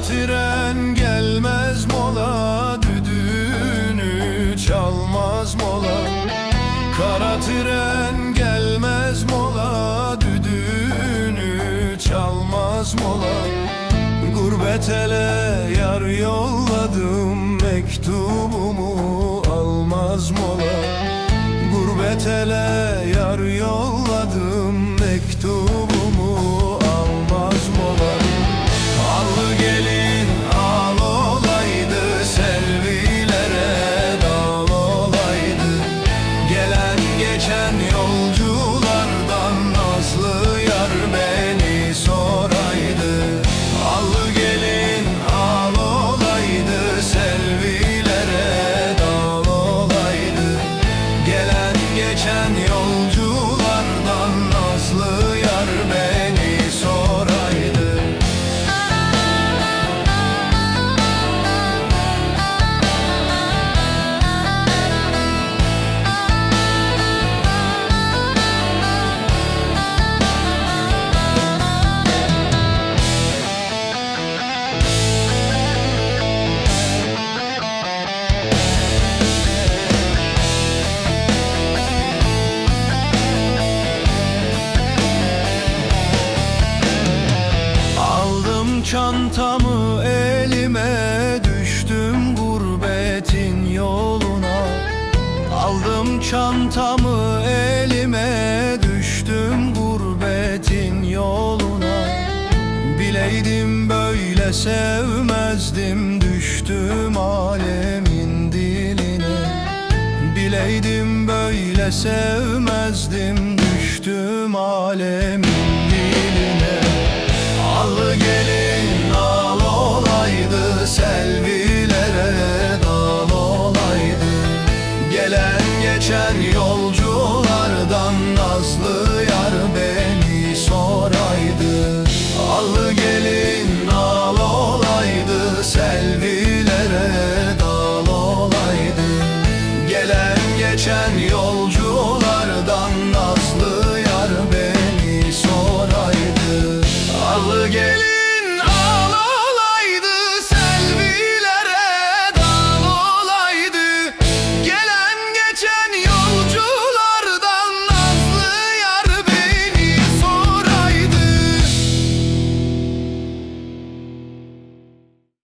tren gelmez mola Düdüğünü çalmaz mola. Kara tren gelmez mola Düdüğünü çalmaz mola. Gurbet ele yar yolladım Mektubumu almaz mola. Gurbet ele yar yolladım Mektubumu çantamı elime düştüm gurbetin yoluna. Aldım çantamı elime düştüm gurbetin yoluna. Bileydim böyle sevmezdim düştüm alemin diline. Bileydim böyle sevmezdim düştüm alemin diline Sen yolculardan nazlı yar beni soraydı. Al gelin al olaydı selvillere dal olaydı. Gelen geçen yolculardan nazlı yar beni soraydı. Al gelin